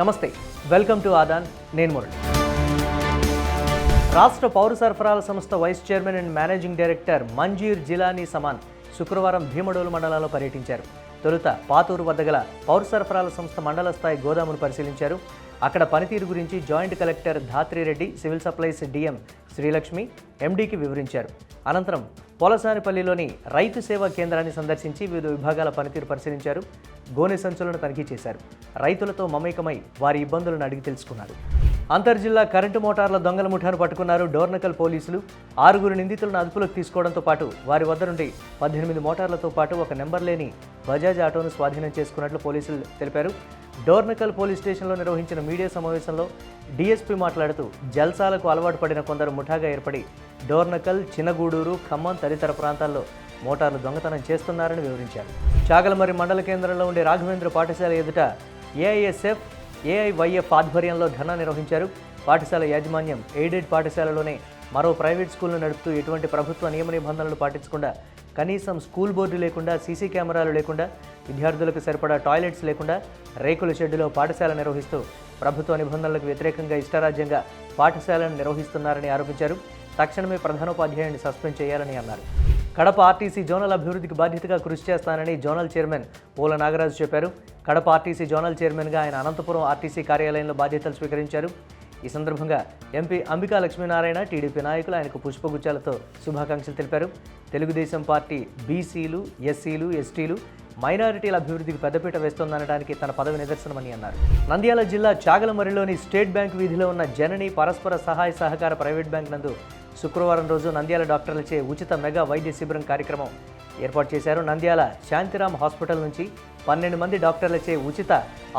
నమస్తే welcome to Aadan నేను మురళి. రాష్ట్ర పౌర సరఫరాల సంస్థ vice chairman and managing director Manjir Jilani Saman శుక్రవారం భీమడోలు మండలాల్లో పర్యటించారు. తొలుత పాతూరు వద్ద గల పౌర సరఫరాల సంస్థ మండల స్థాయి గోదామును పరిశీలించారు. అక్కడ పనితీరు గురించి joint collector Dhatri Reddy civil supplies DM Srilakshmi ఎండీకి వివరించారు. అనంతరం పొలసానిపల్లిలోని రైతు సేవా కేంద్రాన్ని సందర్శించి వివిధ విభాగాల పనితీరు పరిశీలించారు. గోనె సంచులను తనిఖీ చేశారు. రైతులతో మమేకమై వారి ఇబ్బందులను అడిగి తెలుసుకున్నారు. అంతర్జిల్లా కరెంటు మోటార్ల దొంగల ముఠాను పట్టుకున్నారు డోర్నకల్ పోలీసులు. ఆరుగురు నిందితులను అదుపులోకి తీసుకోవడంతో పాటు వారి వద్ద నుండి పద్దెనిమిది మోటార్లతో పాటు ఒక నెంబర్ లేని బజాజ్ ఆటోను స్వాధీనం చేసుకున్నట్లు పోలీసులు తెలిపారు. డోర్నకల్ పోలీస్ స్టేషన్లో నిర్వహించిన మీడియా సమావేశంలో డీఎస్పీ మాట్లాడుతూ జల్సాలకు అలవాటు పడిన కొందరు ముఠాగా ఏర్పడి డోర్నకల్ చిన్నగూడూరు ఖమ్మం తదితర ప్రాంతాల్లో మోటార్లు దొంగతనం చేస్తున్నారని వివరించారు. చాగలమర్రి మండల కేంద్రంలో ఉండే రాఘవేంద్ర పాఠశాల ఎదుట ఏఐఎస్ఎఫ్ ఏఐవైఎఫ్ ఆధ్వర్యంలో ధర్నా నిర్వహించారు. పాఠశాల యాజమాన్యం ఎయిడెడ్ పాఠశాలలోనే మరో ప్రైవేట్ స్కూల్ను నడుపుతూ ఎటువంటి ప్రభుత్వ నియమ నిబంధనలు పాటించకుండా కనీసం స్కూల్ బోర్డు లేకుండా సీసీ కెమెరాలు లేకుండా విద్యార్థులకు సరిపడా టాయిలెట్స్ లేకుండా రేకుల షెడ్డులో పాఠశాల నిర్వహిస్తూ ప్రభుత్వ నిబంధనలకు వ్యతిరేకంగా ఇష్టారాజ్యంగా పాఠశాలను నిర్వహిస్తున్నారని ఆరోపించారు. తక్షణమే ప్రధానోపాధ్యాయుని సస్పెండ్ చేయాలని అన్నారు. కడప ఆర్టీసీ జోనల్ అభివృద్ధికి బాధ్యతగా కృషి చేస్తానని జోనల్ చైర్మన్ పూల నాగరాజు చెప్పారు. కడప ఆర్టీసీ జోనల్ చైర్మన్గా ఆయన అనంతపురం ఆర్టీసీ కార్యాలయంలో బాధ్యతలు స్వీకరించారు. ఈ సందర్భంగా ఎంపీ అంబికా లక్ష్మీనారాయణ టీడీపీ నాయకులు ఆయనకు పుష్పగుచ్చాలతో శుభాకాంక్షలు తెలిపారు. తెలుగుదేశం పార్టీ బీసీలు ఎస్సీలు ఎస్టీలు మైనారిటీల అభివృద్ధికి పెద్దపీట వేస్తోందనడానికి తన పదవి నిదర్శనమని అన్నారు. నంద్యాల జిల్లా చాగలమరిలోని స్టేట్ బ్యాంక్ వీధిలో ఉన్న జనని పరస్పర సహాయ సహకార ప్రైవేట్ బ్యాంక్ నందు శుక్రవారం రోజు నంద్యాల డాక్టర్లచే ఉచిత మెగా వైద్య శిబిరం కార్యక్రమం ఏర్పాటు చేశారు. నంద్యాల శాంతిరామ్ హాస్పిటల్ నుంచి పన్నెండు మంది డాక్టర్లచే ఉచిత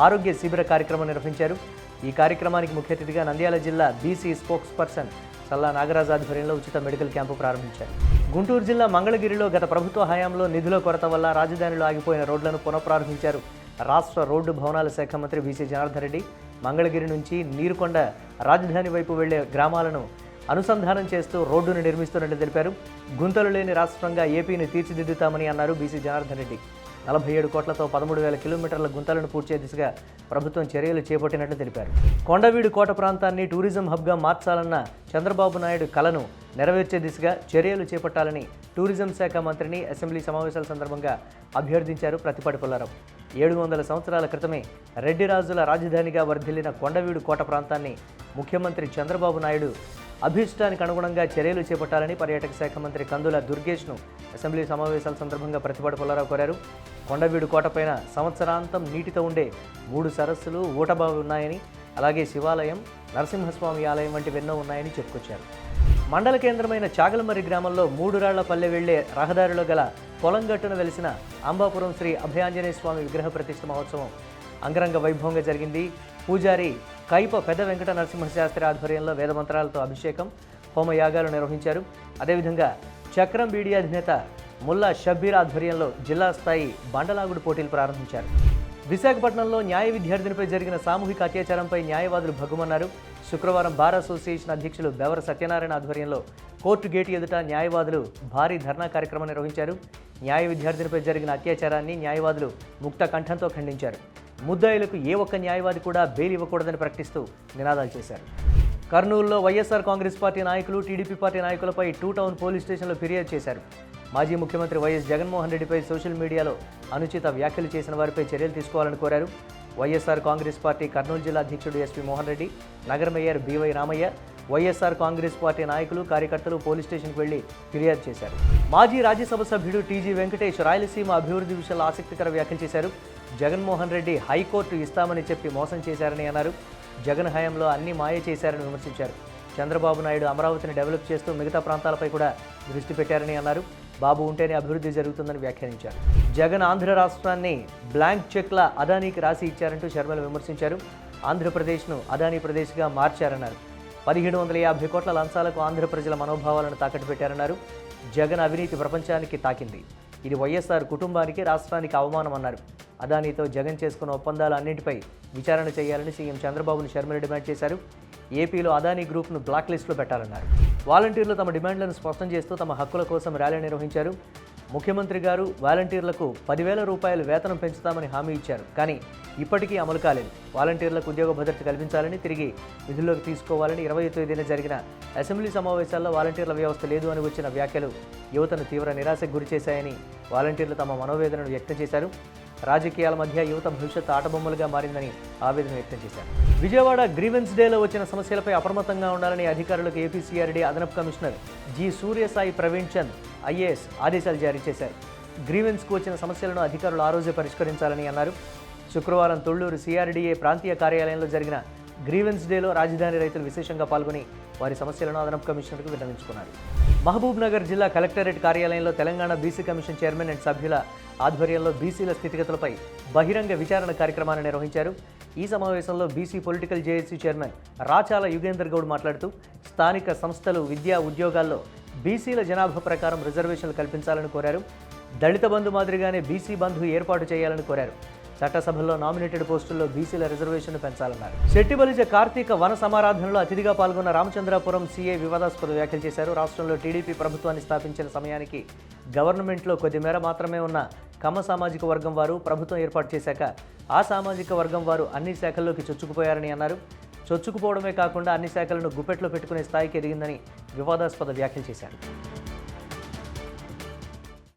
ఆరోగ్య శిబిర కార్యక్రమం నిర్వహించారు. ఈ కార్యక్రమానికి ముఖ్య అతిథిగా నంద్యాల జిల్లా BC spokesperson Salla Nagaraju ఆధ్వర్యంలో ఉచిత మెడికల్ క్యాంపు ప్రారంభించారు. గుంటూరు జిల్లా మంగళగిరిలో గత ప్రభుత్వ హయాంలో నిధుల కొరత వల్ల రాజధానిలో ఆగిపోయిన రోడ్లను పునఃప్రారంభించారు. రాష్ట్ర రోడ్డు భవనాల శాఖ మంత్రి బీసీ జనార్దన్ రెడ్డి మంగళగిరి నుంచి నీరుకొండ రాజధాని వైపు వెళ్ళే గ్రామాలను అనుసంధానం చేస్తూ రోడ్డును నిర్మిస్తున్నట్లు తెలిపారు. గుంతలు లేని రాష్ట్రంగా ఏపీని తీర్చిదిద్దుతామని అన్నారు బీసీ జనార్దన్ రెడ్డి. నలభై ఏడు కోట్లతో పదమూడు వేల కిలోమీటర్ల గుంతలను పూడ్చే దిశగా ప్రభుత్వం చర్యలు చేపట్టినట్లు తెలిపారు. కొండవీడు కోట ప్రాంతాన్ని టూరిజం హబ్గా మార్చాలన్న చంద్రబాబు నాయుడు కలను నెరవేర్చే దిశగా చర్యలు చేపట్టాలని టూరిజం శాఖ మంత్రిని అసెంబ్లీ సమావేశాల సందర్భంగా అభ్యర్థించారు ప్రతిపాటి పుల్లారావు. ఏడు వందల సంవత్సరాల క్రితమే రెడ్డి రాజుల రాజధానిగా వర్ధిల్లిన కొండవీడు కోట ప్రాంతాన్ని ముఖ్యమంత్రి చంద్రబాబు నాయుడు అభీష్టానికి అనుగుణంగా చర్యలు చేపట్టాలని పర్యాటక శాఖ మంత్రి కందుల దుర్గేష్ను అసెంబ్లీ సమావేశాల సందర్భంగా ప్రతిపాటు పుల్లారావు కోరారు. కొండవీడు కోటపైన సంవత్సరాంతం నీటితో ఉండే మూడు సరస్సులు ఊటబావి ఉన్నాయని అలాగే శివాలయం నరసింహస్వామి ఆలయం వంటివెన్నో ఉన్నాయని చెప్పుకొచ్చారు. మండల కేంద్రమైన చాగలమర్రి గ్రామంలో మూడు రాళ్ళ పల్లె వెళ్ళే రహదారిలో గల పొలంగట్టున వెలిసిన అంబాపురం శ్రీ అభయాంజనేయ స్వామి విగ్రహ ప్రతిష్ఠ మహోత్సవం అంగరంగ వైభవంగా జరిగింది. పూజారి కైప పెద్ద వెంకట నరసింహశాస్త్రి ఆధ్వర్యంలో వేదమంత్రాలతో అభిషేకం హోమయాగాలు నిర్వహించారు. అదేవిధంగా చక్రం బీడీ అధినేత ముల్లా షబ్బీర్ ఆధ్వర్యంలో జిల్లా స్థాయి బండలాగుడు పోటీలు ప్రారంభించారు. విశాఖపట్నంలో న్యాయ విద్యార్థినిపై జరిగిన సామూహిక అత్యాచారంపై న్యాయవాదులు భగ్గుమన్నారు. శుక్రవారం బార్ అసోసియేషన్ అధ్యక్షులు బెవర సత్యనారాయణ ఆధ్వర్యంలో కోర్టు గేటు ఎదుట న్యాయవాదులు భారీ ధర్నా కార్యక్రమం నిర్వహించారు. న్యాయ విద్యార్థినిపై జరిగిన అత్యాచారాన్ని న్యాయవాదులు ముక్త కంఠంతో ఖండించారు. ముద్దాయిలకు ఏ ఒక్క న్యాయవాది కూడా బెయిల్ ఇవ్వకూడదని ప్రకటిస్తూ నినాదాలు చేశారు. కర్నూలులో వైఎస్ఆర్ కాంగ్రెస్ పార్టీ నాయకులు టీడీపీ పార్టీ నాయకులపై టూ టౌన్ పోలీస్ స్టేషన్లో ఫిర్యాదు చేశారు. మాజీ ముఖ్యమంత్రి వైఎస్ జగన్మోహన్ రెడ్డిపై సోషల్ మీడియాలో అనుచిత వ్యాఖ్యలు చేసిన వారిపై చర్యలు తీసుకోవాలని కోరారు. వైఎస్ఆర్ కాంగ్రెస్ పార్టీ కర్నూలు జిల్లా అధ్యక్షుడు ఎస్పీ మోహన్ రెడ్డి నగర mayor BY Ramaiah YSR Congress party నాయకులు కార్యకర్తలు పోలీస్ స్టేషన్కి వెళ్ళి ఫిర్యాదు చేశారు. మాజీ రాజ్యసభ సభ్యుడు టీజీ వెంకటేష్ రాయలసీమ అభివృద్ధి విషయంలో ఆసక్తికర వ్యాఖ్యలు చేశారు. జగన్మోహన్ రెడ్డి హైకోర్టు ఇస్తామని చెప్పి మోసం చేశారని అన్నారు. జగన్ హయాంలో అన్ని మాయ చేశారని విమర్శించారు. చంద్రబాబు నాయుడు అమరావతిని డెవలప్ చేస్తూ మిగతా ప్రాంతాలపై కూడా దృష్టి పెట్టారని అన్నారు. బాబు ఉంటేనే అభివృద్ధి జరుగుతుందని వ్యాఖ్యానించారు. జగన్ ఆంధ్ర రాష్ట్రాన్ని బ్లాంక్ చెక్ల అదానీకి రాసి ఇచ్చారంటూ శర్మలు విమర్శించారు. ఆంధ్రప్రదేశ్ను అదానీ ప్రదేశ్గా మార్చారన్నారు. పదిహేడు వందల యాభై కోట్ల లంచాలకు ఆంధ్ర ప్రజల మనోభావాలను తాకట్టు పెట్టారన్నారు. జగన్ అవినీతి ప్రపంచానికి తాకింది. ఇది వైఎస్ఆర్ కుటుంబానికి రాష్ట్రానికి అవమానం అన్నారు. అదానీతో జగన్ చేసుకున్న ఒప్పందాలు అన్నింటిపై విచారణ చేయాలని సీఎం చంద్రబాబును శర్మని డిమాండ్ చేశారు. ఏపీలో అదానీ గ్రూప్ను బ్లాక్ లిస్టులో పెట్టాలన్నారు. వాలంటీర్లు తమ డిమాండ్లను స్పష్టం చేస్తూ తమ హక్కుల కోసం ర్యాలీ నిర్వహించారు. ముఖ్యమంత్రి గారు వాలంటీర్లకు పదివేల రూపాయలు వేతనం పెంచుతామని హామీ ఇచ్చారు. కానీ ఇప్పటికీ అమలు కాలేదు. వాలంటీర్లకు ఉద్యోగ భద్రత కల్పించాలని తిరిగి విధుల్లోకి తీసుకోవాలని ఇరవై తేదీన జరిగిన అసెంబ్లీ సమావేశాల్లో వాలంటీర్ల వ్యవస్థ లేదు అని వచ్చిన వ్యాఖ్యలు యువతను తీవ్ర నిరాశకు గురిచేశాయని వాలంటీర్లు తమ మనోవేదనను వ్యక్తం చేశారు. రాజకీయాల మధ్య యువత భవిష్యత్ ఆటబొమ్మలుగా మారిందని ఆవేదన వ్యక్తం చేశారు. విజయవాడ గ్రీవెన్స్ డేలో వచ్చిన సమస్యలపై అప్రమత్తంగా ఉండాలని అధికారులకు ఏపీసీఆర్డీ అదనపు commissioner G Suryasai Praveen Chand IAS ఆదేశాలు జారీ చేశారు. గ్రీవెన్స్కు వచ్చిన సమస్యలను అధికారులు ఆ రోజే పరిష్కరించాలని అన్నారు. శుక్రవారం తొళ్ళూరు సిఆర్డీఏ ప్రాంతీయ కార్యాలయంలో జరిగిన గ్రీవెన్స్ డేలో రాజధాని రైతులు విశేషంగా పాల్గొని వారి సమస్యలను అదనపు కమిషనర్కు విన్నవించుకున్నారు. మహబూబ్ నగర్ జిల్లా కలెక్టరేట్ కార్యాలయంలో Telangana BC commission chairman and సభ్యుల ఆధ్వర్యంలో బీసీల స్థితిగతులపై బహిరంగ విచారణ కార్యక్రమాన్ని నిర్వహించారు. ఈ సమావేశంలో BC political JAC chairman Rachala Yugender Goud మాట్లాడుతూ స్థానిక సంస్థలు విద్యా ఉద్యోగాల్లో బీసీల జనాభా ప్రకారం రిజర్వేషన్లు కల్పించాలని కోరారు. దళిత బంధు మాదిరిగానే బీసీ బంధు ఏర్పాటు చేయాలని కోరారు. చట్టసభల్లో నామినేటెడ్ పోస్టుల్లో బీసీల రిజర్వేషన్ పెంచాలన్నారు. శెట్టిబలిజ కార్తీక వన సమారాధనలో అతిథిగా పాల్గొన్న రామచంద్రాపురం సీఏ వివాదాస్పద వ్యాఖ్యలు చేశారు. రాష్ట్రంలో టీడీపీ ప్రభుత్వాన్ని స్థాపించిన సమయానికి గవర్నమెంట్లో కొద్ది మేర మాత్రమే ఉన్న కమ్మ సామాజిక వర్గం వారు ప్రభుత్వం ఏర్పాటు చేశాక ఆ సామాజిక వర్గం వారు అన్ని శాఖల్లోకి చొచ్చుకుపోయారని అన్నారు. చొచ్చుకుపోవడమే కాకుండా అన్ని శాఖలను గుప్పెట్లో పెట్టుకునే స్థాయికి ఎదిగిందని వివాదాస్పద వ్యాఖ్యలు చేశారు.